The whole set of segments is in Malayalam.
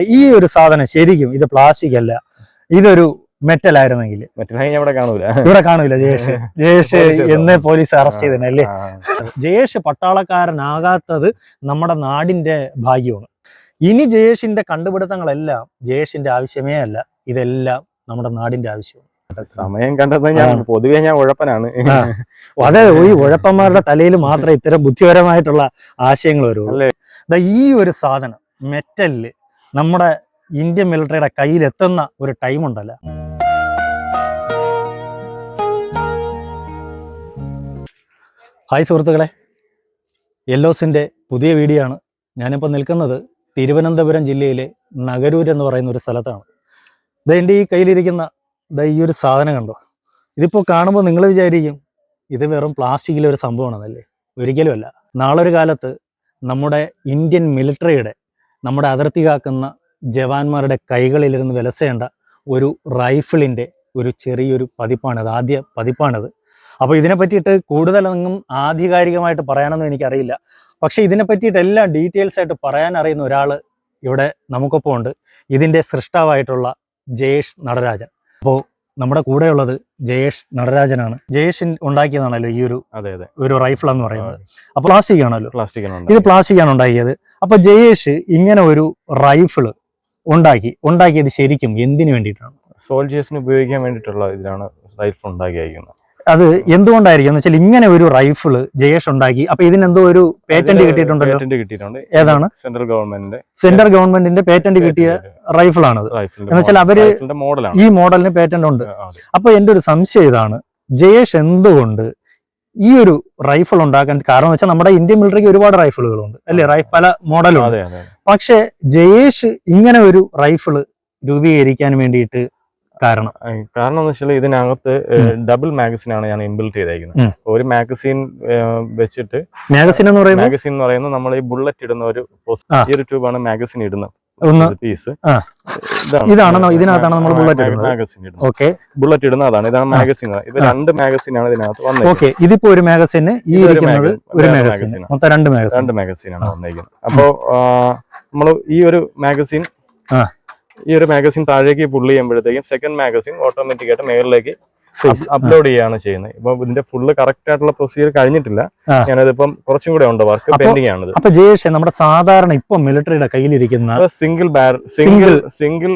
ഈ ഒരു സാധനം ശരിക്കും ഇത് പ്ലാസ്റ്റിക് അല്ല. ഇതൊരു മെറ്റൽ ആയിരുന്നെങ്കിൽ. കാണൂല. ഇവിടെ കാണൂല ജയേഷ്. ജയേഷ് എന്ന് പോലീസ് അറസ്റ്റ് ചെയ്തല്ലേ അല്ലേ? ജയേഷ് പട്ടാളക്കാരനാകാത്തത് നമ്മുടെ നാടിന്റെ ഭാഗ്യമാണ്. ഇനി ജയേഷിന്റെ കണ്ടുപിടുത്തങ്ങളെല്ലാം ജയേഷിന്റെ ആവശ്യമേ അല്ല. ഇതെല്ലാം നമ്മുടെ നാടിന്റെ ആവശ്യമാണ്. സമയം കണ്ടെന്ന് ഞാൻ. പൊതുവെ ഞാൻ ഉഴപ്പനാണ്. അതെ ഈ ഉഴപ്പന്മാരുടെ തലയിൽ മാത്രമേ ഇത്തരം ബുദ്ധിപരമായിട്ടുള്ള ആശയങ്ങൾ വരുള്ളൂ. ഈ ഒരു സാധനം മെറ്റലിൽ നമ്മുടെ ഇന്ത്യൻ മിലിറ്ററിയുടെ കയ്യിലെത്തുന്ന ഒരു ടൈം ഉണ്ടല്ല. ഹായ് സുഹൃത്തുക്കളെ. യെല്ലോസിന്റെ പുതിയ വീഡിയോ ആണ്. ഞാനിപ്പോൾ നിൽക്കുന്നത് തിരുവനന്തപുരം ജില്ലയിലെ നഗരൂർ എന്ന് പറയുന്ന ഒരു സ്ഥലത്താണ്. ഇത് എന്റെ ഈ കയ്യിലിരിക്കുന്ന ദാ ഈ ഒരു സാധനം കണ്ടോ? ഇതിപ്പോൾ കാണുമ്പോൾ നിങ്ങൾ വിചാരിക്കും ഇത് വെറും പ്ലാസ്റ്റിക്കിലെ ഒരു സംഭവമാണെന്നല്ലേ? ഒരിക്കലും അല്ല നാളെ ഒരു കാലത്ത് നമ്മുടെ ഇന്ത്യൻ മിലിറ്ററിയുടെ നമ്മുടെ അതിർത്തി കാക്കുന്ന ജവാന്മാരുടെ കൈകളിലിരുന്ന് വിലസേണ്ട ഒരു റൈഫിളിന്റെ ഒരു ചെറിയൊരു പതിപ്പാണിത് ആദ്യ പതിപ്പാണിത്. അപ്പോൾ ഇതിനെ പറ്റിയിട്ട് കൂടുതലൊന്നും ആധികാരികമായിട്ട് പറയാനൊന്നും എനിക്കറിയില്ല. പക്ഷേ ഇതിനെ പറ്റിയിട്ട് എല്ലാം ഡീറ്റെയിൽസ് ആയിട്ട് പറയാൻ അറിയുന്ന ഒരാൾ ഇവിടെ നമുക്കൊപ്പം ഉണ്ട് ഇതിന്റെ സൃഷ്ടാവായിട്ടുള്ള ജയേഷ് നടരാജൻ. അപ്പോൾ നമ്മുടെ കൂടെയുള്ളത് ജയേഷ് നടരാജനാണ്. ജയേഷ് ഉണ്ടാക്കിയതാണല്ലോ ഈ ഒരു അതെ അതെ. ഒരു റൈഫിൾ എന്ന് പറയുന്നത്. അപ്പൊ പ്ലാസ്റ്റിക് ആണല്ലോ. പ്ലാസ്റ്റിക് ഇത് പ്ലാസ്റ്റിക് ആണ് ഉണ്ടാക്കിയത്. അപ്പൊ ജയേഷ് ഇങ്ങനെ ഒരു റൈഫിൾ ഉണ്ടാക്കി ഉണ്ടാക്കിയത് ശരിക്കും എന്തിനു വേണ്ടിയിട്ടാണ്? സോൾജേഴ്സിന് ഉപയോഗിക്കാൻ വേണ്ടിയിട്ടുള്ള ഇതിലാണ് റൈഫിൾ ഉണ്ടാക്കിയിരിക്കുന്നത് അത് എന്തുകൊണ്ടായിരിക്കും? എന്ന് വെച്ചാൽ ഇങ്ങനെ ഒരു റൈഫിൾ ജയേഷ് ഉണ്ടാക്കി. അപ്പൊ ഇതിനെന്തോ ഒരു പേറ്റന്റ് കിട്ടിയിട്ടുണ്ടല്ലോ. ഏതാണ്? സെൻട്രൽ ഗവൺമെന്റിന്റെ സെൻട്രൽ ഗവൺമെന്റിന്റെ പേറ്റന്റ് കിട്ടിയ റൈഫിളാണത് എന്ന് വെച്ചാൽ അവർ ഈ മോഡലിന് പേറ്റന്റ് ഉണ്ട്. അപ്പൊ എന്റെ ഒരു സംശയം ഇതാണ്. ജയേഷ് എന്തുകൊണ്ട് ഈ ഒരു റൈഫിൾ ഉണ്ടാക്കാൻ കാരണം വെച്ചാൽ നമ്മുടെ ഇന്ത്യൻ മിലിറ്ററിക്ക് ഒരുപാട് റൈഫിളുകളുണ്ട് അല്ലേ? പല മോഡലും ഉണ്ട് അതെ അതെ. പക്ഷെ ജയേഷ് ഇങ്ങനെ ഒരു റൈഫിൾ രൂപീകരിക്കാൻ വേണ്ടിയിട്ട് കാരണം? കാരണം എന്ന് വെച്ചാൽ ഇതിനകത്ത് ഡബിൾ മാഗസിൻ ആണ് ഞാൻ ഇൻബിൽറ്റ് ചെയ്തേക്കുന്നത് ഒരു മാഗസിൻ വെച്ചിട്ട് മാഗസിൻ എന്ന് പറയുന്നത്? മാഗസിൻ എന്ന് പറയുന്നത് നമ്മൾ ഈ ബുള്ളറ്റ് ഇടുന്ന ഒരു. ഈ ഒരു ട്യൂബാണ് മാഗസിൻ ഇടുന്നത്. ഒന്ന്. പീസ് ആ. ഇതാണ്. ന- ഇതിനകത്താണ് നമ്മൾ bullet ഇടുന്നത്. മാഗസിൻ ഇടുന്നത്. ഓക്കെ ബുള്ളറ്റ് ഇടുന്ന അതാണ് ഇതാണ്. മാഗസിൻ ഇത് രണ്ട് മാഗസിൻ ആണ് ഇതിനകത്ത് വന്നത് ഓക്കെ ഇതിപ്പോ ഒരു മാഗസിന് ഈ ഇതൊരു ഇരിക്കുന്നത് ഒരു വേറെ മാഗസിൻ മൊത്തം രണ്ട് മാഗസിൻ രണ്ട് മാഗസിൻ ആണ് വന്നിരിക്കുന്നത് അപ്പോ നമ്മൾ ഈ ഒരു മാഗസിൻ. ഈ ഒരു മാഗസിൻ താഴേക്ക് പുള്ളി ചെയ്യുമ്പോഴത്തേക്കും സെക്കൻഡ് മാഗസിൻ ഓട്ടോമാറ്റിക് ആയിട്ട് മേളിലേക്ക് അപ്ലോഡ് ചെയ്യാണ് ചെയ്യുന്നത്. ഇപ്പൊ ഇതിന്റെ ഫുള്ള് കറക്റ്റ് ആയിട്ടുള്ള പ്രൊസീജിയർ കഴിഞ്ഞിട്ടില്ല. ഞാനതിപ്പം കുറച്ചും കൂടെ ഉണ്ട് വർക്ക് പെൻഡിങ് ആണ് അപ്പൊ ജയേഷ് നമ്മുടെ സാധാരണ ഇപ്പൊ മിലിറ്ററിയുടെ കയ്യിലിരിക്കുന്ന single bar single single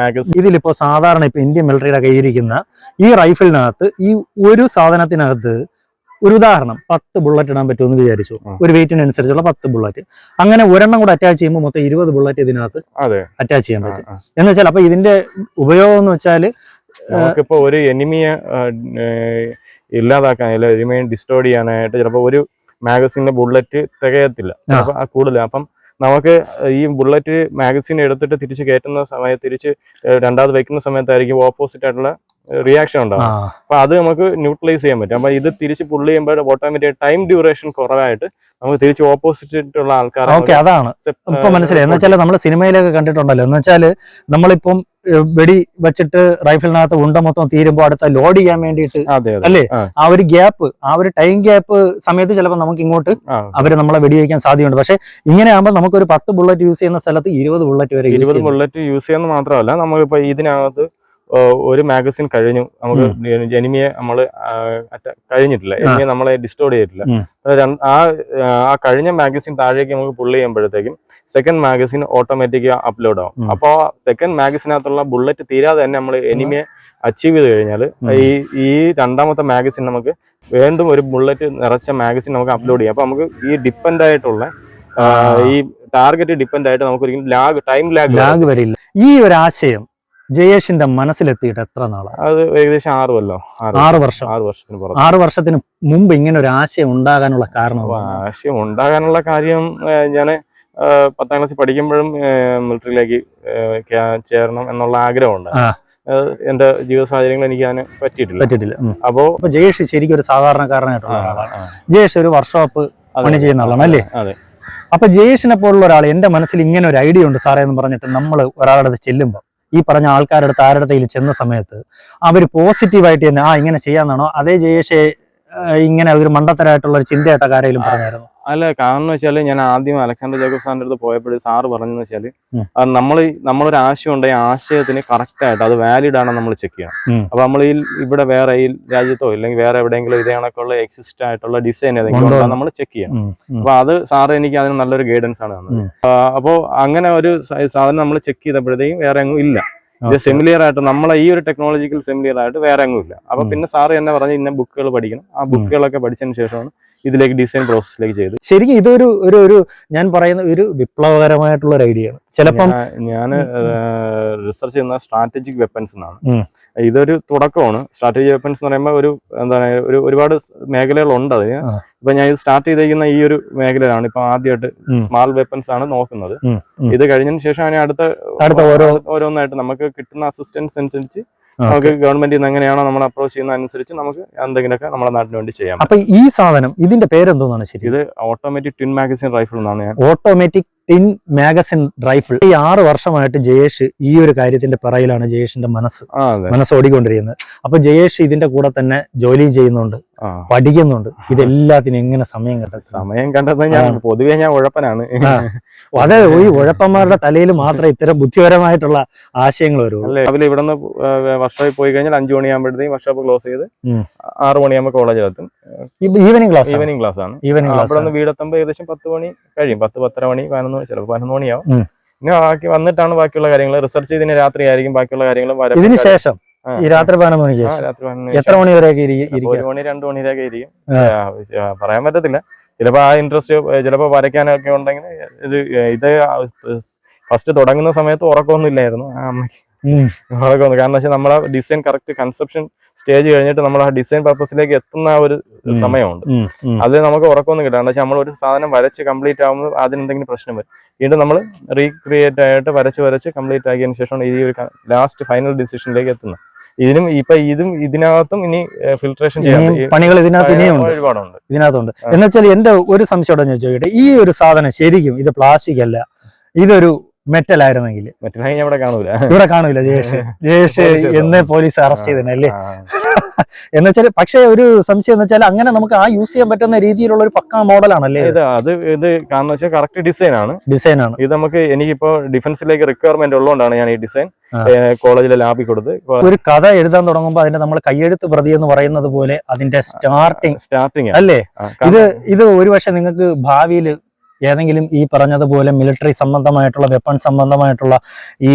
magazine ഇതിലിപ്പോ സാധാരണ ഇപ്പൊ ഇന്ത്യൻ മിലിറ്ററിയുടെ കയ്യിലിരിക്കുന്ന ഈ റൈഫിളിനകത്ത് ഈ ഒരു സാധനത്തിനകത്ത് ഒരു ഉദാഹരണം പത്ത് ബുള്ളറ്റ് ഇടാൻ പറ്റുമെന്ന് വിചാരിച്ചു. ഒരു വെയിറ്റിനനുസരിച്ചുള്ള പത്ത് ബുള്ളറ്റ് അങ്ങനെ ഒരെണ്ണം കൂടെ അറ്റാച്ച് ചെയ്യുമ്പോൾ മൊത്തം ഇരുപത് ബുള്ളറ്റ് ഇതിനകത്ത് അറ്റാച്ച് ചെയ്യാൻ പറ്റും. എന്ന് വെച്ചാൽ അപ്പൊ ഇതിന്റെ ഉപയോഗം എന്ന് വെച്ചാൽ നമുക്കിപ്പോ ഒരു എനിമിയെ ഇല്ലാതാക്കാൻ എനിമിയെ ഡിസ്റ്റോർഡ് ചെയ്യാനായിട്ട് ചിലപ്പോ ഒരു മാഗസിന്റെ ബുള്ളറ്റ് തികയത്തില്ല. കൂടുതൽ. അപ്പം നമുക്ക് ഈ ബുള്ളറ്റ് മാഗസിൻ എടുത്തിട്ട് തിരിച്ച് കയറ്റുന്ന സമയത്ത് തിരിച്ച് രണ്ടാമത് വെക്കുന്ന സമയത്തായിരിക്കും ഓപ്പോസിറ്റ് ആയിട്ടുള്ള റിയാക്ഷൻ ഉണ്ടാവും. അപ്പൊ അത് നമുക്ക് ന്യൂട്രലൈസ് ചെയ്യാൻ പറ്റും. അപ്പൊ ഇത് തിരിച്ച് പുള്ള് ചെയ്യുമ്പോൾ ഓട്ടോമാറ്റിക് ടൈം ഡ്യൂറേഷൻ കുറവായിട്ട് നമുക്ക് തിരിച്ച് ഓപ്പോസിറ്റ് ആൾക്കാരെ ഓക്കെ അതാണ്. ഇപ്പൊ മനസ്സിലായി. എന്ന് വെച്ചാൽ നമ്മൾ സിനിമയിലൊക്കെ കണ്ടിട്ടുണ്ടല്ലോ. എന്ന് വെച്ചാൽ നമ്മളിപ്പം വെടി വെച്ചിട്ട് റൈഫിളിനകത്ത് ഉണ്ട മൊത്തം തീരുമ്പോൾ അടുത്ത ലോഡ് ചെയ്യാൻ വേണ്ടിയിട്ട് അല്ലേ? ആ, ഒരു ഗ്യാപ്പ് ആ ഒരു ടൈം ഗ്യാപ്പ് സമയത്ത് ചിലപ്പോൾ നമുക്ക് ഇങ്ങോട്ട്. അവർ നമ്മളെ വെടിവെക്കാൻ സാധ്യതയുണ്ട്. പക്ഷെ ഇങ്ങനെ ആകുമ്പോൾ നമുക്ക് ഒരു പത്ത് ബുള്ളറ്റ് യൂസ് ചെയ്യുന്ന സ്ഥലത്ത് ഇരുപത് ബുള്ളറ്റ് വരെ ഇരുപത് ബുള്ളറ്റ് യൂസ് ചെയ്യുന്ന മാത്രമല്ല നമുക്കിപ്പോ ഇതിനകത്ത് ഒരു മാഗസിൻ കഴിഞ്ഞു. നമുക്ക് എനിമിയെ നമ്മൾ കഴിഞ്ഞിട്ടില്ല. എനിമിയെ നമ്മളെ ഡിസ്റ്റോർഡ് ചെയ്തിട്ടില്ല. ആ ആ കഴിഞ്ഞ മാഗസിൻ താഴേക്ക് നമുക്ക് പുള്ള് ചെയ്യുമ്പോഴത്തേക്കും സെക്കൻഡ് മാഗസിൻ ഓട്ടോമാറ്റിക് അപ്ലോഡ് ആവും. അപ്പൊ അപ്പോൾ സെക്കൻഡ് മാഗസിനകത്തുള്ള ബുള്ളറ്റ് തീരാതെ തന്നെ നമ്മൾ എനിമിയെ അച്ചീവ് ചെയ്ത് കഴിഞ്ഞാൽ ഈ ഈ രണ്ടാമത്തെ മാഗസിൻ നമുക്ക് വീണ്ടും ഒരു ബുള്ളറ്റ് നിറച്ച മാഗസിൻ നമുക്ക് അപ്ലോഡ് ചെയ്യാം. അപ്പൊ നമുക്ക് ഈ ഡിപ്പെൻഡ് ആയിട്ടുള്ള ഈ ടാർഗറ്റ് ഡിപ്പെൻഡ് ആയിട്ട് നമുക്ക് ഒരിക്കലും ലാഗ് ടൈം ലാഗ് ലാഗ് വരില്ല. ഈ ഒരു ആശയം ജയേഷിന്റെ മനസ്സിലെത്തിയിട്ട് എത്ര നാളാണ് അത് ഏകദേശം ആറ് കൊല്ലോ. ആറ് വർഷം. ആറ് വർഷത്തിന് പുറത്ത്. ആറ് വർഷത്തിന് മുമ്പ് ഇങ്ങനെ ഒരു ആശയം ഉണ്ടാകാനുള്ള കാരണം ആശയം ഉണ്ടാകാനുള്ള കാര്യം ഞാൻ പത്താം ക്ലാസ്സിൽ പഠിക്കുമ്പോഴും മിലിറ്ററിയിലേക്ക് ചേരണം എന്നുള്ള ആഗ്രഹമുണ്ട്. എന്റെ ജീവിത സാഹചര്യങ്ങൾ എനിക്ക് അതിന് പറ്റിയിട്ടില്ല. പറ്റിയിട്ടില്ല. അപ്പോ ജയേഷ് ശരിക്കും ഒരു സാധാരണക്കാരനായിട്ടുള്ള ആളാണ് ജയേഷ് ഒരു വർക്ക്ഷോപ്പ് പണി ചെയ്യുന്ന ആളാണ് അല്ലേ? അതെ അപ്പൊ ജയേഷിനെ പോലുള്ള ഒരാൾ എന്റെ മനസ്സിൽ ഇങ്ങനെ ഒരു ഐഡിയ ഉണ്ട് സാറേ എന്ന് പറഞ്ഞിട്ട് നമ്മൾ ഒരാളുടെ ചെല്ലുമ്പോൾ ഈ പറഞ്ഞ ആൾക്കാരുടെ താരടത്തയിൽ ചെന്ന സമയത്ത് അവർ പോസിറ്റീവായിട്ട് തന്നെ ആ ഇങ്ങനെ ചെയ്യാന്നാണോ? അതേ ജയേഷെ ഇങ്ങനെ ഒരു മണ്ടത്തരായിട്ടുള്ള ഒരു ചിന്തയായിട്ട് ആരെങ്കിലും പറഞ്ഞായിരുന്നു. അല്ല കാരണം വെച്ചാൽ ഞാൻ ആദ്യം അലക്സാണ്ടർ ജേക്കബ് സാറിന്റെ അടുത്ത് പോയപ്പോഴും സാറ് പറഞ്ഞെന്ന് വെച്ചാൽ ഉം. നമ്മൾ നമ്മളൊരു ആശയം ഉണ്ട് ഉണ്ടെങ്കിൽ ആശയത്തിന് കറക്റ്റ് ആയിട്ട് അത് വാലിഡ് ആണെന്ന് നമ്മൾ ചെക്ക് ചെയ്യണം. അപ്പൊ നമ്മൾ ഈ ഇവിടെ വേറെ ഈ രാജ്യത്തോ ഇല്ലെങ്കിൽ വേറെ എവിടെയെങ്കിലും ഇതേ കണക്കുള്ള എക്സിസ്റ്റ് ആയിട്ടുള്ള ഡിസൈൻ ഏതെങ്കിലും നമ്മൾ ചെക്ക് ചെയ്യണം. അപ്പൊ അത് സാറ് എനിക്ക് അതിന് നല്ലൊരു ഗൈഡൻസ് ആണ് തന്നത്. അപ്പോൾ അപ്പോ അങ്ങനെ ഒരു സാധനം നമ്മൾ ചെക്ക് ചെയ്തപ്പോഴത്തേക്കും വേറെ എങ്ങും ഇല്ല. ഇത്. സെമിലിയർ ആയിട്ട് നമ്മളെ ഈ ഒരു ടെക്നോളജിക്കൽ സെമിലിയർ ആയിട്ട് വേറെ എങ്ങും ഇല്ല. അപ്പൊ പിന്നെ സാറ് എന്നെ പറഞ്ഞ് ഇന്ന ബുക്കുകൾ പഠിക്കണം. ആ ബുക്കുകളൊക്കെ പഠിച്ചതിന് ശേഷമാണ് ഇതിലേക്ക് ഡിസൈൻ പ്രോസസ്സിലേക്ക് ചെയ്തു. ശരിക്കും ഇതൊരു ഒരു ഒരു ഞാൻ പറയുന്ന ഒരു വിപ്ലവകരമായിട്ടുള്ള ഒരു ഐഡിയ ആണ്. ചിലപ്പം ഞാൻ റിസർച്ച് ചെയ്യുന്ന സ്ട്രാറ്റജിക് വെപ്പൻസ് എന്നാണ്. ഇതൊരു തുടക്കമാണ്. സ്ട്രാറ്റജിക് വെപ്പൻസ് എന്ന് പറയുമ്പോൾ ഒരു എന്താണ് ഒരു ഒരുപാട് മേഖലകളുണ്ട് അതിന്. ഇപ്പൊ ഞാൻ ഇത് സ്റ്റാർട്ട് ചെയ്തേക്കുന്ന ഈ ഒരു മേഖലയിലാണ് ഇപ്പൊ ആദ്യമായിട്ട് സ്മാൾ വെപ്പൻസ് ആണ് നോക്കുന്നത്. ഇത് കഴിഞ്ഞതിന് ശേഷം അതിന് അടുത്ത ഓരോന്നായിട്ട് നമുക്ക് കിട്ടുന്ന അസിസ്റ്റൻസ് അനുസരിച്ച് നമുക്ക് ഗവൺമെന്റിൽ നിന്ന് എങ്ങനെയാണോ നമ്മൾ അപ്രോച്ച് ചെയ്യുന്ന അനുസരിച്ച് നമുക്ക് എന്തെങ്കിലുമൊക്കെ നമ്മുടെ നാട്ടിന് വേണ്ടി ചെയ്യാം. അപ്പൊ ഈ സാധനം ഇതിന്റെ പേരെന്തോന്നാണ് ശരി? ഇത് ഓട്ടോമാറ്റിക് ട്വിൻ മാഗസിൻ റൈഫിൾ എന്നാണ് ഞാൻ ഓട്ടോമാറ്റിക് ടിൻ മാഗസിൻ റൈഫിൾ ഈ ആറ് വർഷമായിട്ട് ജയേഷ് ഈ ഒരു കാര്യത്തിന്റെ പിറയിലാണ് ജയേഷിന്റെ മനസ്സ്. മനസ്സോടിക്കൊണ്ടിരിക്കുന്നത് മനസ്സ് ഓടിക്കൊണ്ടിരിക്കുന്നത്. അപ്പൊ ജയേഷ് ഇതിന്റെ കൂടെ തന്നെ ജോലി ചെയ്യുന്നുണ്ട്. പഠിക്കുന്നുണ്ട്. ഇതെല്ലാത്തിനും എങ്ങനെ സമയം കണ്ടെത്തും സമയം കണ്ടെത്തുന്നത് ഞാൻ പൊതുവെ ഞാൻ ഉഴപ്പനാണ്. അതെ ഈ ഉഴപ്പന്മാരുടെ തലയിൽ മാത്രമേ ഇത്തരം ബുദ്ധിപരമായിട്ടുള്ള ആശയങ്ങൾ വരുള്ളൂ. രാവിലെ ഇവിടെ നിന്ന് വർക്ക്ഷോപ്പിൽ പോയി കഴിഞ്ഞാൽ അഞ്ചു മണിയാകുമ്പോഴത്തേക്കും വർഷോപ്പ് ക്ലോസ് ചെയ്ത് ആറു മണിയാകുമ്പോൾ കോളേജിൽ എത്തും. ഈവനിങ് ക്ലാസ് ഈവനിങ് ക്ലാസ് ആണ്. ഈവനിങ് അവിടെ ക്ലാസ് നിന്ന് വീടെത്തുമ്പോൾ ഏകദേശം പത്ത് മണി കഴിയും. പത്ത് പത്തര മണി പതിനൊന്ന് മണി ചിലപ്പോൾ പതിനൊന്ന് മണിയാവും. പിന്നെ ബാക്കി വന്നിട്ടാണ് ബാക്കിയുള്ള കാര്യങ്ങൾ. റിസർച്ച് ചെയ്തതിന് രാത്രി ആയിരിക്കും ബാക്കിയുള്ള കാര്യങ്ങളും ഇതിനുശേഷം ഇതിന് ശേഷം? ആ. ഈ രാത്രി പതിനൊന്ന് മണിക്ക് എത്ര മണി വരെയൊക്കെ ഒരു മണി രണ്ടു മണിയിലൊക്കെ ഇരിക്കും. ആ. ആ, പറയാൻ പറ്റത്തില്ല. ചിലപ്പോ ആ ഇൻട്രസ്റ്റ് ചിലപ്പോ വരയ്ക്കാനൊക്കെ ഉണ്ടെങ്കിൽ ഇത് ഇത് ഫസ്റ്റ് തുടങ്ങുന്ന സമയത്ത് ഉറക്കമൊന്നും ഇല്ലായിരുന്നു. ആ അമ്മയ്ക്ക് ഉറക്കമൊന്നും കാരണം വെച്ചാൽ നമ്മളെ ഡിസൈൻ കറക്റ്റ് കൺസെപ്ഷൻ സ്റ്റേജ് കഴിഞ്ഞിട്ട് നമ്മൾ ആ ഡിസൈൻ പർപ്പസിലേക്ക് എത്തുന്ന ആ ഒരു സമയമുണ്ട്. ഉം, ഉം. അത് നമുക്ക് ഉറക്കമൊന്നും കിട്ടാണ്ട് വെച്ചാൽ നമ്മൾ ഒരു സാധനം വരച്ച് കംപ്ലീറ്റ് ആകുമ്പോൾ അതിന് എന്തെങ്കിലും പ്രശ്നം വരും. വീണ്ടും നമ്മൾ റീക്രിയേറ്റ് ആയിട്ട് വരച്ച് വരച്ച് കംപ്ലീറ്റ് ആക്കിയതിന് ശേഷമാണ് ഈ ഒരു ലാസ്റ്റ് ഫൈനൽ ഡിസിഷനിലേക്ക് എത്തുന്നത്. ഇതിനും ഇപ്പൊ ഇതും ഇതിനകത്തും ഇനി ഫിൽട്രേഷൻ ഇനിയും പണികൾ ഇതിനകത്ത് ഇനിയുണ്ട്. ഒരുപാടുണ്ട് ഇതിനകത്തുണ്ട്. എന്നുവെച്ചാൽ എന്റെ ഒരു സംശയം ചോദിക്കട്ടെ? ഈ ഒരു സാധനം ശരിക്കും ഇത് പ്ലാസ്റ്റിക് അല്ല. ഇതൊരു മെറ്റൽ ആയിരുന്നെങ്കിൽ ഇവിടെ കാണൂല. ഇവിടെ കാണൂല ജയേഷ് ജയേഷ് എന്ന് പോലീസ് അറസ്റ്റ് ചെയ്തതന്നെ എന്ന് വെച്ചാൽ പക്ഷേ ഒരു സംശയം എന്ന് വെച്ചാൽ അങ്ങനെ നമുക്ക് ആ യൂസ് ചെയ്യാൻ പറ്റുന്ന രീതിയിലുള്ള ഒരു പക്ക മോഡലാണല്ലേ അത് ഇത് കാരണം വെച്ചാൽ കറക്റ്റ് ഡിസൈൻ ആണ്. ഡിസൈൻ ആണ്. ഇത് നമുക്ക് എനിക്കിപ്പോ ഡിഫൻസിലേക്ക് റിക്വയർമെന്റ് ഉള്ളതുകൊണ്ടാണ് ഞാൻ ഈ ഡിസൈൻ കോളേജിലെ ലാബിൽ കൊടുത്ത് ഒരു കഥ എഴുതാൻ തുടങ്ങുമ്പോൾ അതിന്റെ നമ്മൾ കയ്യെഴുത്ത് പ്രതി എന്ന് പറയുന്നത് പോലെ അതിന്റെ സ്റ്റാർട്ടിങ് സ്റ്റാർട്ടിങ് അല്ലേ? ഇത് ഇത് ഒരുപക്ഷെ നിങ്ങൾക്ക് ഭാവിയിൽ ഏതെങ്കിലും ഈ പറഞ്ഞതുപോലെ മിലിറ്ററി സംബന്ധമായിട്ടുള്ള വെപ്പൺ സംബന്ധമായിട്ടുള്ള ഈ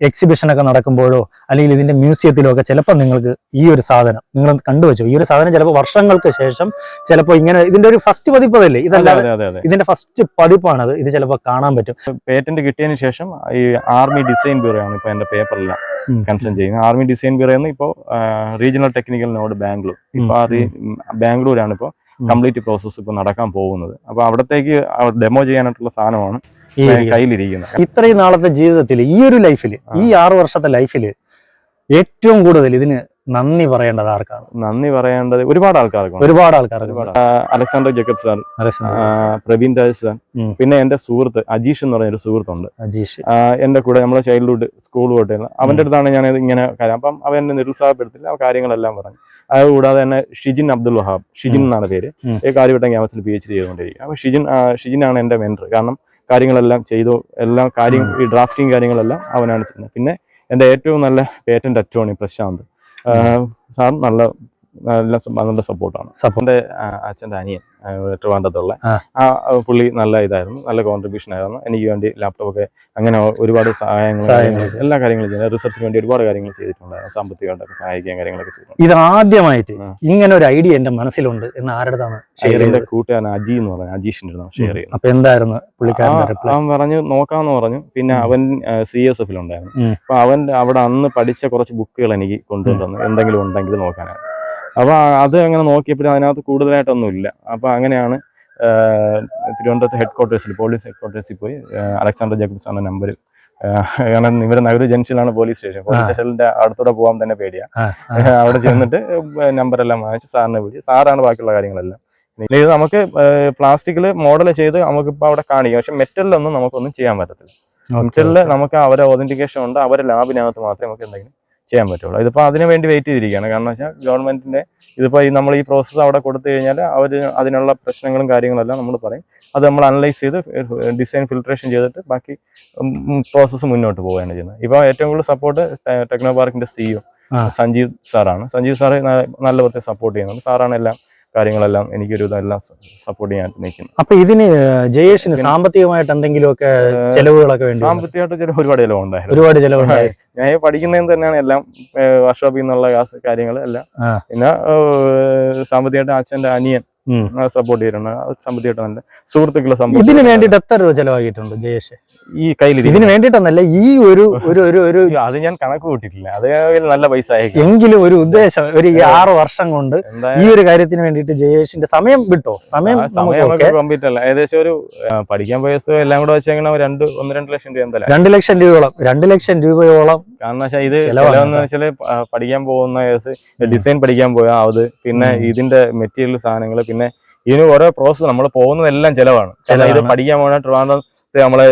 എക്സിബിഷനൊക്കെ നടക്കുമ്പോഴോ അല്ലെങ്കിൽ ഇതിന്റെ മ്യൂസിയത്തിലോ ഒക്കെ ചിലപ്പോൾ നിങ്ങൾക്ക് ഈ ഒരു സാധനം നിങ്ങൾ കണ്ടുവച്ചോ? ഈ ഒരു സാധനം ചിലപ്പോൾ വർഷങ്ങൾക്ക് ശേഷം ചിലപ്പോൾ ഇങ്ങനെ ഇതിന്റെ ഒരു ഫസ്റ്റ് പതിപ്പതല്ലേ ഇതല്ലാതെ അതെ ഇതിന്റെ അതെ ഇതിന്റെ ഫസ്റ്റ് പതിപ്പാണത്. ഇത് ചിലപ്പോൾ കാണാൻ പറ്റും. പേറ്റന്റ് കിട്ടിയതിന് ശേഷം ഈ ആർമി ഡിസൈൻ ബ്യൂറോ ആണ് ഇപ്പോൾ എന്റെ പേപ്പറിലെല്ലാം കൺസേൺ ചെയ്യുന്നത്. ആർമി ഡിസൈൻ ബ്യൂറോ എന്ന് ഇപ്പോൾ റീജിയണൽ ടെക്നിക്കൽ നോഡ് ബാംഗ്ലൂർ. ഇപ്പോൾ ബാംഗ്ലൂരാണ് ഇപ്പോൾ. കംപ്ലീറ്റ് പ്രോസസ്സ് ഇപ്പൊ നടക്കാൻ പോകുന്നത്. അപ്പൊ അവിടത്തേക്ക് ഡെമോ ചെയ്യാനായിട്ടുള്ള സാധനമാണ്. കയ്യിലിരിക്കുന്നത്. ഇത്രയും നാളത്തെ ജീവിതത്തിൽ ഈ ഒരു ലൈഫിൽ ഈ ആറു വർഷത്തെ ലൈഫിൽ ഏറ്റവും കൂടുതൽ ഇതിന് നന്ദി പറയേണ്ടത് ആർക്കാണ്? നന്ദി പറയേണ്ടത് ഒരുപാട് ആൾക്കാർക്ക് ഒരുപാട് ആൾക്കാർ Alexander Jacob sir Praveen Raj sir പിന്നെ എന്റെ സുഹൃത്ത് അജീഷ് എന്ന് പറഞ്ഞൊരു സുഹൃത്തുണ്ട്. അജീഷ്. എന്റെ കൂടെ നമ്മളെ ചൈൽഡ്ഹുഡ് സ്കൂൾ തൊട്ടുള്ള അവന്റെ അടുത്താണ് ഞാൻ ഇങ്ങനെ കാര്യം. അപ്പം അവൻ എന്നെ നിരുത്സാഹപ്പെടുത്തില്ല കാര്യങ്ങളെല്ലാം പറഞ്ഞു. അത് കൂടാതെ തന്നെ ഷിജിൻ അബ്ദുൽ വഹാബ്. ഷിജിൻ എന്നാണ് പേര്. ഈ കാര്യവട്ടം ക്യാമ്പസിൽ പി എച്ച് ഡി ചെയ്തുകൊണ്ടിരിക്കും അപ്പൊ ഷിജിൻ ഷിജിൻ ഷിജിനാണ് എന്റെ മെന്റർ കാരണം കാര്യങ്ങളെല്ലാം ചെയ്തു എല്ലാം കാര്യം ഈ ഡ്രാഫ്റ്റിംഗ് കാര്യങ്ങളെല്ലാം അവനാണ് ചെയ്യുന്നത്. പിന്നെ എന്റെ ഏറ്റവും നല്ല പേറ്റന്റ് അറ്റോണി പ്രശാന്ത്. സാർ നല്ല നല്ല നല്ല സപ്പോർട്ടാണ് സപ്പോർട്ട് അച്ഛന്റെ അനിയൻ. ആ, ട്രിവാൻഡ്രത്തുള്ള ആ. പുള്ളി നല്ല ഇതായിരുന്നു നല്ല കോൺട്രിബ്യൂഷൻ ആയിരുന്നു. എനിക്ക് വേണ്ടി ലാപ്ടോപ്പ് ഒക്കെ അങ്ങനെ ഒരുപാട് സഹായങ്ങൾ എല്ലാ കാര്യങ്ങളും ചെയ്തു. റിസർച്ചിന് വേണ്ടി ഒരുപാട് കാര്യങ്ങൾ ചെയ്തിട്ടുണ്ടായിരുന്നു. സാമ്പത്തികമായിട്ടൊക്കെ സഹായിക്കുകയും കാര്യങ്ങളൊക്കെ ചെയ്തു. ഇത് ആദ്യമായിട്ട് ഇങ്ങനെ ഒരു ഐഡിയ എന്റെ മനസ്സിലുണ്ട് എന്ന് ആരുടെതാണ് ഷെയർ എന്റെ കൂട്ടുകാരൻ അജി എന്ന് പറഞ്ഞു അജീഷിന്റെ അടുത്താണ് ഷെയർ ചെയ്യുന്നത്. അപ്പൊ എന്തായിരുന്നു അവൻ പറഞ്ഞു നോക്കാന്ന് പറഞ്ഞു. പിന്നെ അവൻ സി എസ് എഫിൽ ഉണ്ടായിരുന്നു ഉം. അപ്പൊ അവൻ അവിടെ അന്ന് പഠിച്ച കുറച്ച് ബുക്കുകൾ എനിക്ക് കൊണ്ടുവന്നു എന്തെങ്കിലും ഉണ്ടെങ്കിൽ നോക്കാനാണ് അപ്പൊ അത് അങ്ങനെ നോക്കിയപ്പോൾ അതിനകത്ത് കൂടുതലായിട്ടൊന്നും ഇല്ല അപ്പൊ അങ്ങനെയാണ് തിരുവനന്തപുരത്ത് ഹെഡ് ക്വാർട്ടേഴ്സിൽ പോലീസ് ഹെഡ് ക്വാർട്ടേഴ്സിൽ പോയി അലക്സാണ്ടർ ജേക്കബ്സ് ആണ് നമ്പർ കാരണം ഇവരെ നഗര ജംഗ്ഷനിലാണ് പോലീസ് സ്റ്റേഷൻ പോലീസ് സ്റ്റേഷനിന്റെ അടുത്തൂടെ പോകാൻ തന്നെ പേടിയാ. അവിടെ ചെന്നിട്ട് നമ്പർ എല്ലാം വാങ്ങിച്ച് സാറിനെ വിളിച്ച് സാറാണ് ബാക്കിയുള്ള കാര്യങ്ങളെല്ലാം. ഇത് നമുക്ക് പ്ലാസ്റ്റിക്കിൽ മോഡൽ ചെയ്ത് നമുക്കിപ്പോൾ അവിടെ കാണിക്കാം. പക്ഷെ മെറ്റലിലൊന്നും നമുക്കൊന്നും ചെയ്യാൻ പറ്റത്തില്ല. മെറ്റലിൽ നമുക്ക് അവരെ ഒതന്റിക്കേഷൻ ഉണ്ട്. അവരെ ലാബിനകത്ത് മാത്രമേ നമുക്ക് എന്തെങ്കിലും ചെയ്യാൻ പറ്റുള്ളൂ. ഇതിപ്പോൾ അതിന് വേണ്ടി വെയിറ്റ് ചെയ്തിരിക്കുകയാണ്. കാരണം വെച്ചാൽ ഗവൺമെന്റിന്റെ ഇതിപ്പോൾ ഈ നമ്മൾ ഈ പ്രോസസ്സ് അവിടെ കൊടുത്തു കഴിഞ്ഞാൽ അവർ അതിനുള്ള പ്രശ്നങ്ങളും കാര്യങ്ങളെല്ലാം നമ്മൾ പറയും. അത് നമ്മൾ അനലൈസ് ചെയ്ത് ഡിസൈൻ ഫിൽട്രേഷൻ ചെയ്തിട്ട് ബാക്കി പ്രോസസ്സ് മുന്നോട്ട് പോവുകയാണ് ചെയ്യുന്നത്. ഇപ്പോൾ ഏറ്റവും കൂടുതൽ സപ്പോർട്ട് ടെക്നോ പാർക്കിന്റെ സിഇഒ സഞ്ജീവ് സാറാണ്. സഞ്ജീവ് സാറ് നല്ല വിധത്തിൽ സപ്പോർട്ട് ചെയ്യുന്നുണ്ട്. സാറാണ് എല്ലാം കാര്യങ്ങളെല്ലാം എനിക്കൊരു ഇതെല്ലാം സപ്പോർട്ട് ചെയ്യാൻ നിൽക്കുന്നു. അപ്പൊ ഇതിന് ജയേഷിന് സാമ്പത്തികമായിട്ട് എന്തെങ്കിലുമൊക്കെ ചെലവുകളൊക്കെ വേണ്ടി? സാമ്പത്തികമായിട്ട് ചില ഒരുപാട് ചിലവ് ഉണ്ടായിരുന്നു ഒരുപാട് ചെലവുണ്ടായി. ഞാൻ പഠിക്കുന്നതിന് തന്നെയാണ് എല്ലാം വർക്ക്ഷോപ്പിൽ നിന്നുള്ള കാര്യങ്ങൾ എല്ലാം. പിന്നെ സാമ്പത്തികമായിട്ട് അച്ഛന്റെ അനിയൻ. സപ്പോർട്ട് ചെയ്തിട്ടുണ്ട്. സാമ്പത്തികമായിട്ട് നല്ല സുഹൃത്തുക്കളെ സപ്പോർട്ട് ഇതിന് വേണ്ടിയിട്ട് എത്ര രൂപ ചെലവാക്കിയിട്ടുണ്ട് ജയേഷ്? ഈ കയ്യിൽ ഇതിന് വേണ്ടിട്ടൊന്നല്ല ഈ ഒരു ഒരു ഒരു ഒരു അത് ഞാൻ കണക്ക് കൂട്ടിയിട്ടില്ല. അത് നല്ല പൈസ എങ്കിലും ഒരു ഉദ്ദേശം ഒരു ഈ ആറ് വർഷം കൊണ്ട് ഈ ഒരു കാര്യത്തിന് വേണ്ടിയിട്ട് ജയേഷിന്റെ സമയം വിട്ടോ? സമയം കംപ്ലീറ്റ് അല്ല ഏകദേശം ഒരു പഠിക്കാൻ പോയ എല്ലാം കൂടെ വെച്ചെങ്ങനെ രണ്ട് ഒന്ന് രണ്ട് ലക്ഷം രൂപ എന്തായാലും രണ്ട് ലക്ഷം രൂപയോളം രണ്ട് ലക്ഷം രൂപയോളം കാരണം വെച്ചാൽ ഇത് ചിലവെന്ന് വെച്ചാൽ പഠിക്കാൻ പോകുന്ന ഡിസൈൻ പഠിക്കാൻ പോയാൽ അത് പിന്നെ ഇതിന്റെ മെറ്റീരിയൽ സാധനങ്ങൾ പിന്നെ ഇതിന് ഓരോ പ്രോസസ്സ് നമ്മൾ പോകുന്നതെല്ലാം ചിലവാണ്. ഇത് പഠിക്കാൻ പോകണ ട്രിവാൻഡ്രത്ത് നമ്മളെ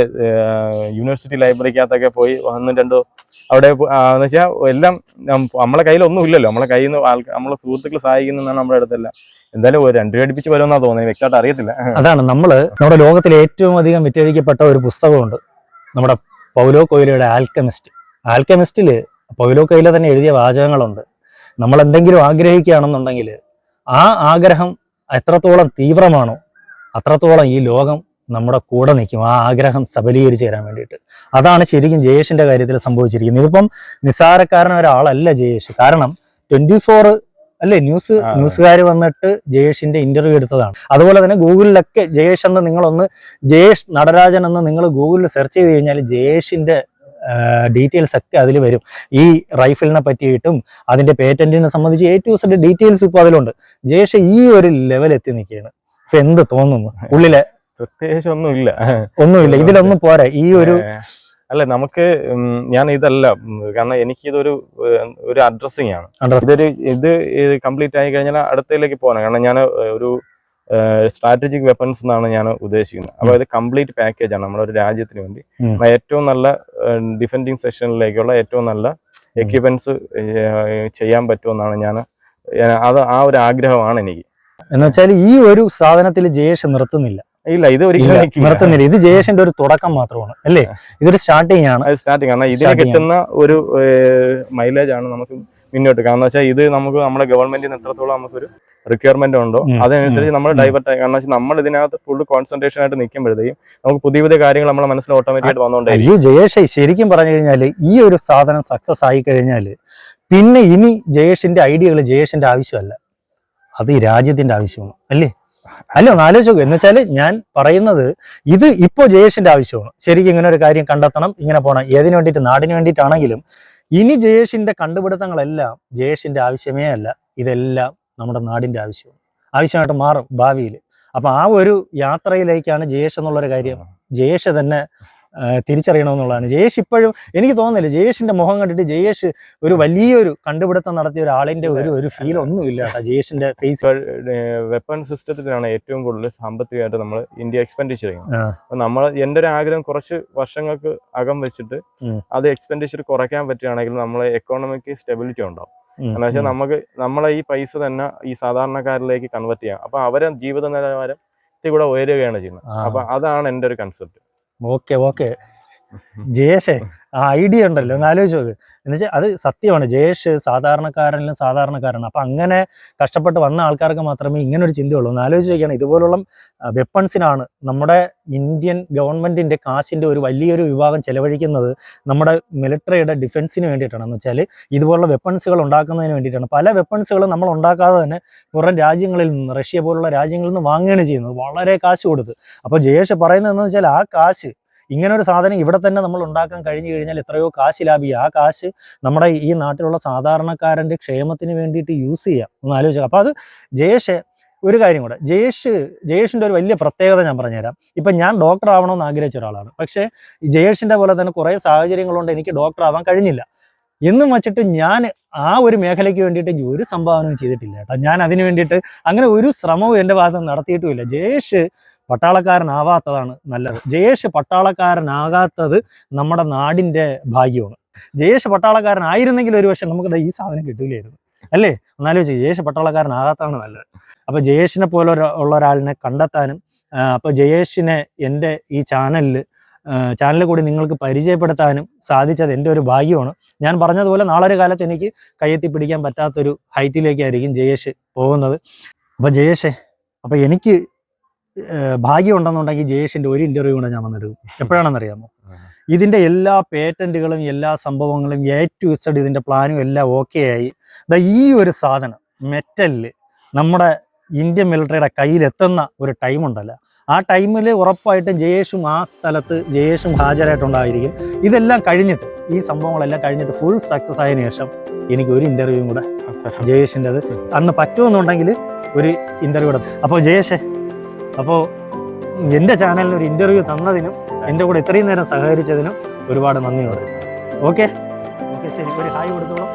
യൂണിവേഴ്സിറ്റി ലൈബ്രറിക്കകത്തൊക്കെ പോയി വന്നും രണ്ടു അവിടെ എന്ന് വെച്ചാൽ എല്ലാം നമ്മളെ കയ്യിൽ ഒന്നും ഇല്ലല്ലോ. നമ്മളെ കയ്യിൽ നിന്ന് ആൾക്കാർ നമ്മളെ സുഹൃത്തുക്കൾ സഹായിക്കുന്നതാണ് നമ്മുടെ അടുത്തെല്ലാം. എന്തായാലും രണ്ടു പേടിപ്പിച്ച് വരുമെന്നാണ് തോന്നുന്നത് വ്യക്തമായിട്ട് അറിയത്തില്ല. അതാണ് നമ്മൾ നമ്മുടെ ലോകത്തിൽ ഏറ്റവും അധികം വിറ്റഴിക്കപ്പെട്ട ഒരു പുസ്തകമുണ്ട്. നമ്മുടെ പൗലോ കൊയിലയുടെ ആൽക്കമിസ്റ്റ് ആൽക്കമിസ്റ്റിൽ പൗലോ കൊയില തന്നെ എഴുതിയ വാചകങ്ങളുണ്ട്. നമ്മൾ എന്തെങ്കിലും ആഗ്രഹിക്കുകയാണെന്നുണ്ടെങ്കിൽ ആ ആഗ്രഹം എത്രത്തോളം തീവ്രമാണോ അത്രത്തോളം ഈ ലോകം നമ്മുടെ കൂടെ നിൽക്കും ആ ആഗ്രഹം സബലീകരിച്ച് തരാൻ വേണ്ടിയിട്ട്. അതാണ് ശരിക്കും ജയേഷിന്റെ കാര്യത്തിൽ സംഭവിച്ചിരിക്കുന്നത്. ഇതിപ്പം നിസ്സാരക്കാരൻ ഒരാളല്ല ജയേഷ്. കാരണം ട്വന്റി ഫോർ അല്ലേ ന്യൂസ്. ന്യൂസുകാർ വന്നിട്ട് ജയേഷിന്റെ ഇന്റർവ്യൂ എടുത്തതാണ്. അതുപോലെ തന്നെ ഗൂഗിളിലൊക്കെ ജയേഷ് എന്ന് നിങ്ങളൊന്ന് ജയേഷ് നടരാജൻ എന്ന് നിങ്ങൾ ഗൂഗിളിൽ സെർച്ച് ചെയ്ത് കഴിഞ്ഞാൽ ജയേഷിന്റെ ഡീറ്റെയിൽസ് ഒക്കെ അതിൽ വരും. ഈ റൈഫിളിനെ പറ്റിയിട്ടും അതിന്റെ പേറ്റന്റിനെ സംബന്ധിച്ച് എ ടു സെഡ് ഡീറ്റെയിൽസ് ഇപ്പോൾ അതിലുണ്ട്. ജയേഷ് ഈ ഒരു ലെവൽ എത്തി നിൽക്കുകയാണ്. ഇപ്പൊ എന്ത് തോന്നുന്നു? ഉള്ളിലെ പ്രത്യേകിച്ച് ഒന്നുമില്ല. ഒന്നുമില്ല ഇതിലൊന്നും പോരാ? ഈ ഒരു അല്ല നമുക്ക് ഞാൻ ഇതല്ല കാരണം എനിക്ക് ഇതൊരു ഒരു അഡ്രസ്സിങ് ആണ്. ഇതൊരു ഇത് കംപ്ലീറ്റ് ആയി കഴിഞ്ഞാൽ അടുത്തതിലേക്ക് പോകണം കാരണം ഞാൻ ഒരു സ്ട്രാറ്റജിക് വെപ്പൺസ് എന്നാണ് ഞാൻ ഉദ്ദേശിക്കുന്നത്. അപ്പോൾ ഇത് കംപ്ലീറ്റ് പാക്കേജ് ആണ് നമ്മുടെ ഒരു രാജ്യത്തിന് വേണ്ടി. ഏറ്റവും നല്ല ഡിഫെൻഡിങ് സെക്ഷനിലേക്കുള്ള ഏറ്റവും നല്ല എക്യുപ്മെന്റ്സ് ചെയ്യാൻ പറ്റുമെന്നാണ് ഞാൻ അത് ആ ഒരു ആഗ്രഹമാണ് എനിക്ക്. എന്ന് വെച്ചാൽ ഈ ഒരു സാധനത്തിൽ ജയേഷ് നിർത്തുന്നില്ല. ഇല്ല ഇത് ഒരിക്കലും നിർത്തുന്നില്ല. ഇത് ജയേഷിന്റെ ഒരു തുടക്കം മാത്രമാണ്. അല്ലേ? ഇതൊരു സ്റ്റാർട്ടിങ് ആണ്. സ്റ്റാർട്ടിംഗ് ആണ്. ഇതിന് കിട്ടുന്ന ഒരു മൈലേജ് ആണ് നമുക്ക് മുന്നോട്ട് കാരണം വെച്ചാൽ ഇത് നമുക്ക് നമ്മുടെ ഗവൺമെന്റിന് എത്രത്തോളം നമുക്കൊരു റിക്വയർമെന്റ് ഉണ്ടോ അതനുസരിച്ച് നമ്മൾ. ഡൈവേർട്ട് ആയി. കാരണം വെച്ചാൽ നമ്മൾ ഇതിനകത്ത് ഫുൾ കോൺസെൻട്രേഷൻ ആയിട്ട് നിൽക്കുമ്പോഴത്തേക്കും നമുക്ക് പുതിയ പുതിയ കാര്യങ്ങൾ നമ്മുടെ മനസ്സിൽ ഓട്ടോമാറ്റിക് ആയിട്ട് വന്നുകൊണ്ടേയിരിക്കും അയ്യോ ജയേഷ് ശരിക്കും പറഞ്ഞു കഴിഞ്ഞാൽ ഈ ഒരു സാധനം സക്സസ് ആയി കഴിഞ്ഞാൽ പിന്നെ ഇനി ജയേഷിന്റെ ഐഡിയകൾ ജയേഷിന്റെ ആവശ്യമല്ല. അത് ഈ രാജ്യത്തിന്റെ ആവശ്യമാണ്. അല്ലേ? അല്ല ഒന്ന് ആലോചിച്ച് നോക്കൂ. എന്ന് വെച്ചാൽ ഞാൻ പറയുന്നത് ഇത് ഇപ്പോ ജയേഷിന്റെ ആവശ്യമാണ്. ശരിക്കും ഇങ്ങനെ ഒരു കാര്യം കണ്ടെത്തണം ഇങ്ങനെ പോകണം ഏതിനു വേണ്ടിയിട്ട് നാടിന് വേണ്ടിയിട്ടാണെങ്കിലും ഇനി ജയേഷിന്റെ കണ്ടുപിടുത്തങ്ങളെല്ലാം ജയേഷിന്റെ ആവശ്യമേ അല്ല. ഇതെല്ലാം നമ്മുടെ നാടിന്റെ ആവശ്യമാണ്. ആവശ്യമായിട്ട് മാറും ഭാവിയിൽ അപ്പൊ ആ ഒരു യാത്രയിലേക്കാണ് ജയേഷ് എന്നുള്ളൊരു കാര്യം. ജയേഷ് തന്നെ തിരിച്ചറിയണമെന്നുള്ളതാണ്. ജയേഷ് ഇപ്പോഴും എനിക്ക് തോന്നുന്നില്ല ജയേഷിന്റെ മുഖം കണ്ടിട്ട് ജയേഷ് ഒരു വലിയൊരു കണ്ടുപിടുത്തം നടത്തിയ ഒരാളിന്റെ ഒരു ഒരു ഫീൽ ഒന്നും ഇല്ല കേട്ടോ ജയേഷിന്റെ ഫേസ് വെപ്പൺ സിസ്റ്റത്തിലാണ് ഏറ്റവും കൂടുതൽ സാമ്പത്തികമായിട്ട് നമ്മൾ ഇന്ത്യ എക്സ്പെൻഡിച്ചർ ചെയ്യുന്നത്. നമ്മൾ എന്റെ ഒരു ആഗ്രഹം കുറച്ച് വർഷങ്ങൾക്ക് അകം വെച്ചിട്ട് അത് എക്സ്പെൻഡിച്ചർ കുറയ്ക്കാൻ പറ്റുകയാണെങ്കിൽ നമ്മളെ എക്കോണമിക്ക് സ്റ്റെബിലിറ്റി ഉണ്ടാവും. എന്ന് വെച്ചാൽ നമുക്ക് നമ്മളെ ഈ പൈസ തന്നെ ഈ സാധാരണക്കാരിലേക്ക് കൺവെർട്ട് ചെയ്യാം. അപ്പൊ അവരെ ജീവിത നിലവാരം ഇത്തിരി കൂടെ ഉയരുകയാണ് ചെയ്യുന്നത്. അപ്പൊ അതാണ് എന്റെ ഒരു കൺസെപ്റ്റ് ഓക്കെ ഓക്കെ ജയേഷേ ആ ഐഡിയ ഉണ്ടല്ലോ. ഒന്ന് ആലോചിച്ച് നോക്ക്. എന്നുവെച്ചാൽ അത് സത്യമാണ്. ജയേഷ് സാധാരണക്കാരനിലും സാധാരണക്കാരാണ്. അപ്പൊ അങ്ങനെ കഷ്ടപ്പെട്ട് വന്ന ആൾക്കാർക്ക് മാത്രമേ ഇങ്ങനെ ഒരു ചിന്തയുള്ളൂ. ഒന്ന് ആലോചിച്ച് നോക്കിയാണ്. ഇതുപോലുള്ള വെപ്പൺസിനാണ് നമ്മുടെ ഇന്ത്യൻ ഗവൺമെന്റിന്റെ കാശിന്റെ ഒരു വലിയൊരു വിഭാഗം ചെലവഴിക്കുന്നത് നമ്മുടെ മിലിറ്ററിയുടെ ഡിഫൻസിന് വേണ്ടിയിട്ടാണ്. എന്ന് വെച്ചാൽ ഇതുപോലുള്ള വെപ്പൺസുകൾ ഉണ്ടാക്കുന്നതിന് വേണ്ടിയിട്ടാണ്. പല വെപ്പൺസുകളും നമ്മൾ ഉണ്ടാക്കാതെ തന്നെ പുറം രാജ്യങ്ങളിൽ നിന്ന് റഷ്യ പോലുള്ള രാജ്യങ്ങളിൽ നിന്ന് വാങ്ങുകയാണ് ചെയ്യുന്നത്. വളരെ കാശ് കൊടുത്ത്. അപ്പോൾ ജയേഷ് പറയുന്നതെന്ന് വെച്ചാൽ ആ കാശ് ഇങ്ങനെ ഒരു സാധനം ഇവിടെ തന്നെ നമ്മൾ ഉണ്ടാക്കാൻ കഴിഞ്ഞു കഴിഞ്ഞാൽ എത്രയോ കാശ് ലാഭിക്കുക ആ കാശ് നമ്മുടെ ഈ നാട്ടിലുള്ള സാധാരണക്കാരന്റെ ക്ഷേമത്തിന് വേണ്ടിയിട്ട് യൂസ് ചെയ്യാം. ഒന്ന് ആലോചിക്കുക അപ്പോൾ അത് ജയേഷ് ഒരു കാര്യം കൂടെ. ജയേഷ് ജയേഷിന്റെ ഒരു വലിയ പ്രത്യേകത ഞാൻ പറഞ്ഞുതരാം. ഇപ്പം ഞാൻ ഡോക്ടർ ആവണമെന്ന് ആഗ്രഹിച്ച ഒരാളാണ്. പക്ഷേ ജയേഷിന്റെ പോലെ തന്നെ കുറേ സാഹചര്യങ്ങളുണ്ട് എനിക്ക് ഡോക്ടർ ആവാൻ കഴിഞ്ഞില്ല. എന്നും വച്ചിട്ട് ഞാൻ ആ ഒരു മേഖലയ്ക്ക് വേണ്ടിയിട്ട് ഒരു സംഭാവനയും ചെയ്തിട്ടില്ല കേട്ടോ. ഞാൻ അതിന് വേണ്ടിയിട്ട് അങ്ങനെ ഒരു ശ്രമവും എന്റെ ഭാഗത്ത് നടത്തിയിട്ടുമില്ല. ജയേഷ് പട്ടാളക്കാരനാവാത്തതാണ് നല്ലത്. ജയേഷ് പട്ടാളക്കാരനാകാത്തത് നമ്മുടെ നാടിന്റെ ഭാഗ്യമാണ്. ജയേഷ് പട്ടാളക്കാരനായിരുന്നെങ്കിൽ ഒരു പക്ഷെ നമുക്ക് ഈ സാധനം കിട്ടില്ലായിരുന്നു അല്ലേ? എന്നാലും വെച്ചാൽ ജയേഷ് പട്ടാളക്കാരനാകാത്തതാണ് നല്ലത്. അപ്പോൾ ജയേഷിനെ പോലെ ഉള്ള ഒരാളിനെ കണ്ടെത്താനും അപ്പോൾ അപ്പൊ ജയേഷിനെ എന്റെ ഈ ചാനലിൽ ചാനലിൽ കൂടി നിങ്ങൾക്ക് പരിചയപ്പെടുത്താനും സാധിച്ചത് എന്റെ ഒരു ഭാഗ്യമാണ്. ഞാൻ പറഞ്ഞതുപോലെ നാളൊരു കാലത്ത് എനിക്ക് കയ്യെത്തി പിടിക്കാൻ പറ്റാത്തൊരു ഹൈറ്റിലേക്കായിരിക്കും ജയേഷ് പോകുന്നത്. അപ്പോൾ ജയേഷേ അപ്പോൾ എനിക്ക് ഭാഗ്യം ഉണ്ടെന്നുണ്ടെങ്കിൽ ജയേഷിന്റെ ഒരു ഇന്റർവ്യൂ കൂടെ ഞാൻ വന്നെടുക്കും. എപ്പോഴാണെന്നറിയാമോ? ഇതിന്റെ എല്ലാ പേറ്റന്റുകളും എല്ലാ സംഭവങ്ങളും എ ടു ഇസഡ് ഇതിന്റെ പ്ലാനും എല്ലാം ഓക്കെ ആയി. ദ ഈ ഒരു സാധനം മെറ്റലിൽ നമ്മുടെ ഇന്ത്യൻ മിലിറ്ററിയുടെ കയ്യിലെത്തുന്ന ഒരു ടൈം ഉണ്ടല്ലോ. ആ ടൈമിൽ ഉറപ്പായിട്ടും ജയേഷും ആ സ്ഥലത്ത് ജയേഷും ഹാജരായിട്ടുണ്ടായിരിക്കും. ഇതെല്ലാം കഴിഞ്ഞിട്ട് ഈ സംഭവങ്ങളെല്ലാം കഴിഞ്ഞിട്ട് ഫുൾ സക്സസ് ആയതിനു ശേഷം എനിക്ക് ഒരു ഇന്റർവ്യൂ കൂടെ ജയേഷിന്റെ അത് അന്ന് പറ്റുമെന്നുണ്ടെങ്കിൽ ഒരു ഇന്റർവ്യൂ കൂടെ. അപ്പോൾ ജയേഷേ അപ്പോൾ എന്റെ ചാനലിന് ഒരു ഇന്റർവ്യൂ തന്നതിനും എന്റെ കൂടെ ഇത്രയും നേരം സഹകരിച്ചതിനും ഒരുപാട് നന്ദിയുണ്ട്. ഓക്കെ? ഓക്കെ ശരി. ഒരു ഹായ് കൊടുത്തോളൂ.